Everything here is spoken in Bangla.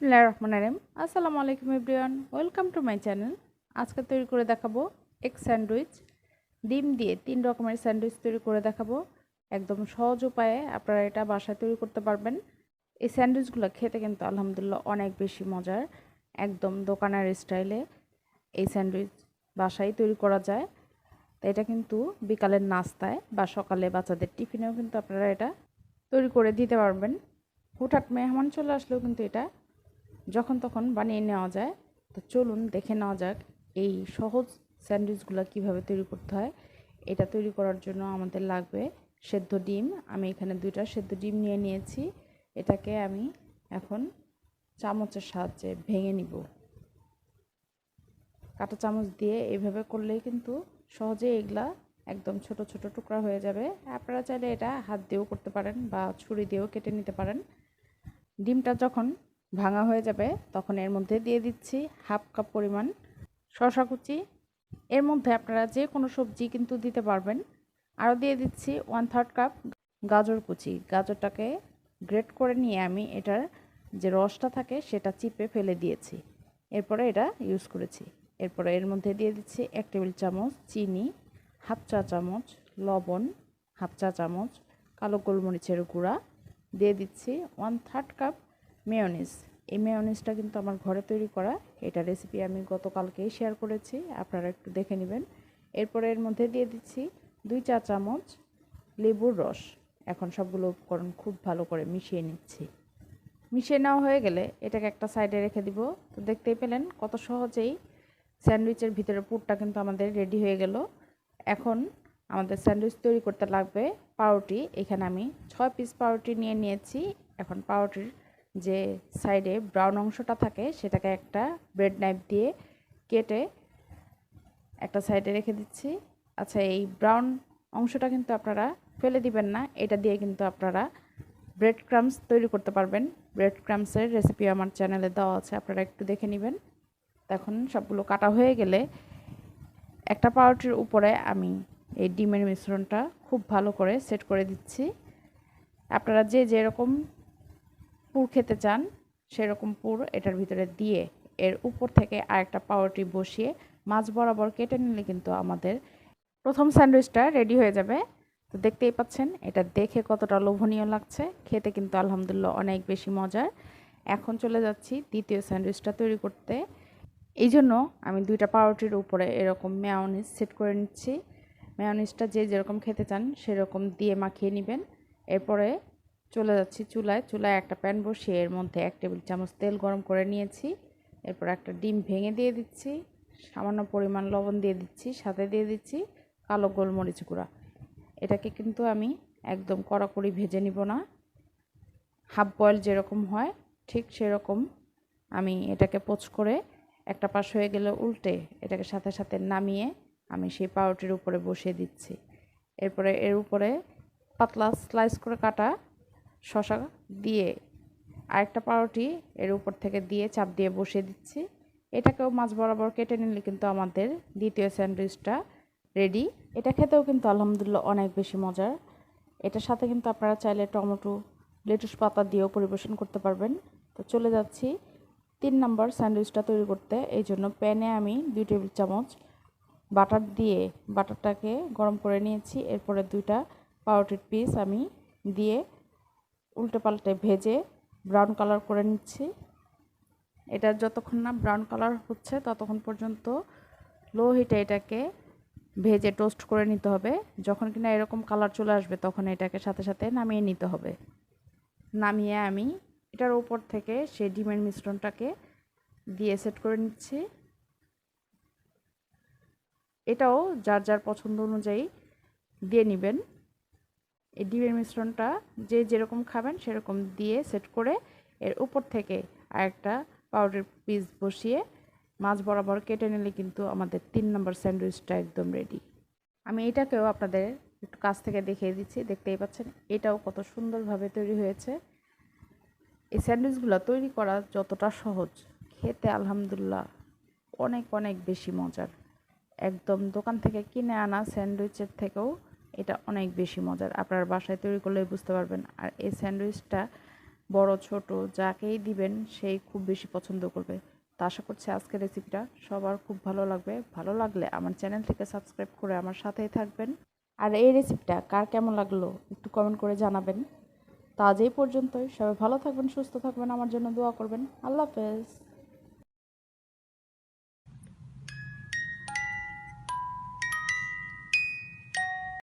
বিসমিল্লাহির রহমানির রহিম। আসসালামু আলাইকুম everyone, welcome to my channel. আজকে তৈরি করে দেখাবো এক স্যান্ডউইচ। ডিম দিয়ে তিন রকমের স্যান্ডউইচ তৈরি করে দেখাবো। একদম সহজ উপায়ে আপনারা এটা বাসায় তৈরি করতে পারবেন। এই স্যান্ডউইচগুলো খেতে কিন্তু আলহামদুলিল্লাহ অনেক বেশি মজার, একদম দোকানের স্টাইলে এই স্যান্ডউইচ বাসায় তৈরি করা যায়। তো এটা কিন্তু বিকালের নাস্তায় বা সকালে বাচ্চাদের টিফিনেও কিন্তু আপনারা এটা তৈরি করে দিতে পারবেন। হুটহাট মেহমান চলে আসলেও কিন্তু এটা যখন তখন বানিয়ে নেওয়া যায়, তো চলুন দেখে নেওয়া যাক এই সহজ স্যান্ডউইচগুলো কীভাবে তৈরি করতে হয়। এটা তৈরি করার জন্য আমাদের লাগবে সেদ্ধ ডিম। আমি এখানে দুইটা সেদ্ধ ডিম নিয়ে নিয়েছি। এটাকে আমি এখন চামচের সাহায্যে ভেঙে নিব। কাঁটা চামচ দিয়ে এইভাবে করলেই কিন্তু সহজে এগুলা একদম ছোট ছোট টুকরা হয়ে যাবে। আপনারা চাইলে এটা হাত দিয়েও করতে পারেন বা ছুরি দিয়েও কেটে নিতে পারেন। ডিমটা যখন ভাঙা হয়ে যাবে, তখন এর মধ্যে দিয়ে দিচ্ছি হাফ কাপ পরিমাণ শশা কুচি। এর মধ্যে আপনারা যে কোনো সবজি কিন্তু দিতে পারবেন। আরও দিয়ে দিচ্ছি ওয়ান থার্ড কাপ গাজর কুচি। গাজরটাকে গ্রেট করে নিয়ে আমি এটার যে রসটা থাকে সেটা চিপে ফেলে দিয়েছি। এরপরে এটা ইউজ করেছি। এরপরে এর মধ্যে দিয়ে দিচ্ছি এক টেবিল চামচ চিনি, হাফ চা চামচ লবণ, হাফ চা চামচ কালো গোলমরিচের গুঁড়া। দিয়ে দিচ্ছি ওয়ান থার্ড কাপ মেয়নিজ এই মেয়নিজটা কিন্তু আমার ঘরে তৈরি করা। এটা রেসিপি আমি গতকালকেই শেয়ার করেছি, আপনারা একটু দেখে নেবেন। এরপরে এর মধ্যে দিয়ে দিচ্ছি দুই চা চামচ লেবুর রস। এখন সবগুলো উপকরণ খুব ভালো করে মিশিয়ে নিচ্ছি। মিশিয়ে নেওয়া হয়ে গেলে এটাকে একটা সাইডে রেখে দিব। তো দেখতেই পেলেন কত সহজেই স্যান্ডউইচের ভিতরে পুরটা কিন্তু আমাদের রেডি হয়ে গেল। এখন আমাদের স্যান্ডউইচ তৈরি করতে লাগবে পাউরুটি। এখানে আমি ছয় পিস পাউরুটি নিয়ে নিয়েছি। এখন পাউরুটির যে সাইডে ব্রাউন অংশটা থাকে, সেটাকে একটা ব্রেড নাইফ দিয়ে কেটে একটা সাইডে রেখে দিচ্ছি। আচ্ছা এই ব্রাউন অংশটা কিন্তু আপনারা ফেলে দিবেন না, এটা দিয়ে কিন্তু আপনারা ব্রেড ক্রামস তৈরি করতে পারবেন। ব্রেড ক্রামসের রেসিপি আমার চ্যানেলে দেওয়া আছে, আপনারা একটু দেখে নেবেন। এখন সবগুলো কাটা হয়ে গেলে একটা পাউরুটির উপরে আমি এই ডিমের মিশ্রণটা খুব ভালো করে সেট করে দিচ্ছি। আপনারা যে যেরকম পুর খেতে চান, সেরকম পুর এটার ভিতরে দিয়ে এর উপর থেকে আরেকটা পাউরুটি বসিয়ে মাছ বরাবর কেটে নিলে কিন্তু আমাদের প্রথম স্যান্ডউইচটা রেডি হয়ে যাবে। তো দেখতেই পাচ্ছেন, এটা দেখে কতটা লোভনীয় লাগছে। খেতে কিন্তু আলহামদুলিল্লাহ অনেক বেশি মজার। এখন চলে যাচ্ছি দ্বিতীয় স্যান্ডউইচটা তৈরি করতে। এই জন্য আমি দুইটা পাউরুটির উপরে এরকম মেয়নিজ সেট করে নিচ্ছি। মেয়নিজটা যে যেরকম খেতে চান, সেরকম দিয়ে মাখিয়ে নেবেন। এরপরে চলে যাচ্ছি চুলায়। চুলায় একটা প্যান বসিয়ে এর মধ্যে এক টেবিল চামচ তেল গরম করে নিয়েছি। এরপর একটা ডিম ভেঙে দিয়ে দিচ্ছি। সামান্য পরিমাণ লবণ দিয়ে দিচ্ছি, সাথে দিয়ে দিচ্ছি কালো গোলমরিচ গুঁড়া। এটাকে কিন্তু আমি একদম কড়াকড়ি ভেজে নিব না। হাফ বয়েল যেরকম হয়, ঠিক সেরকম আমি এটাকে পোচ করে একটা পাশ হয়ে গেলে উল্টে এটাকে সাথে সাথে নামিয়ে আমি সেই পাউরুটির উপরে বসিয়ে দিচ্ছি। এরপরে এর উপরে পাতলা স্লাইস করে কাটা শশা দিয়ে আরেকটা পাউরুটি এর উপর থেকে দিয়ে চাপ দিয়ে বসিয়ে দিচ্ছি। এটাকেও মাছ বরাবর কেটে নিলে কিন্তু আমাদের দ্বিতীয় স্যান্ডউইচটা রেডি। এটা খেতেও কিন্তু আলহামদুলিল্লাহ অনেক বেশি মজার। এটার সাথে কিন্তু আপনারা চাইলে টমেটো, লেটুস পাতা দিয়েও পরিবেশন করতে পারবেন। তো চলে যাচ্ছি তিন নম্বর স্যান্ডউইচটা তৈরি করতে। এই জন্য প্যানে আমি দুই টেবিল চামচ বাটার দিয়ে বাটারটাকে গরম করে নিয়েছি। এরপরে দুইটা পাউরুটির পিস আমি দিয়ে উল্টে পাল্টে ভেজে ব্রাউন কালার করে নিচ্ছি। এটা যতক্ষণ না ব্রাউন কালার হচ্ছে, ততক্ষণ পর্যন্ত লো হিটে এটাকে ভেজে টোস্ট করে নিতে হবে। যখন কিনা এরকম কালার চলে আসবে, তখন এটাকে সাথে সাথে নামিয়ে নিতে হবে। নামিয়ে আমি এটার উপর থেকে সে ডিমের মিশ্রণটাকে দিয়ে সেট করে নিচ্ছি। এটাও যার যার পছন্দ অনুযায়ী দিয়ে নেবেন। এই ডিমের মিশ্রণটা যে যেরকম খাবেন সেরকম দিয়ে সেট করে এর উপর থেকে আরেকটা পাউডার পিস বসিয়ে মাছ বরাবর কেটে নিলে কিন্তু আমাদের তিন নম্বর স্যান্ডউইচটা একদম রেডি আমি এটাকেও আপনাদের একটু কাছ থেকে দেখিয়ে দিচ্ছি, দেখতেই পাচ্ছেন এটাও কত সুন্দরভাবে তৈরি হয়েছে। এই স্যান্ডউইচগুলো তৈরি করা যতটা সহজ, খেতে আলহামদুলিল্লাহ অনেক অনেক বেশি মজার। একদম দোকান থেকে কিনে আনা স্যান্ডউইচের থেকেও এটা অনেক বেশি মজার। আপনার বাসায় তৈরি করলেই বুঝতে পারবেন। আর এই স্যান্ডউইচটা বড়, ছোট, যাকেই দিবেন, সেই খুব বেশি পছন্দ করবে। তো আশা করছি আজকের রেসিপিটা সবার খুব ভালো লাগবে। ভালো লাগলে আমার চ্যানেলটিকে সাবস্ক্রাইব করে আমার সাথেই থাকবেন। আর এই রেসিপিটা কার কেমন লাগল একটু কমেন্ট করে জানাবেন। তো আজ পর্যন্তই। সবাই ভালো থাকবেন, সুস্থ থাকবেন, আমার জন্য দোয়া করবেন। আল্লাহ হাফেজ।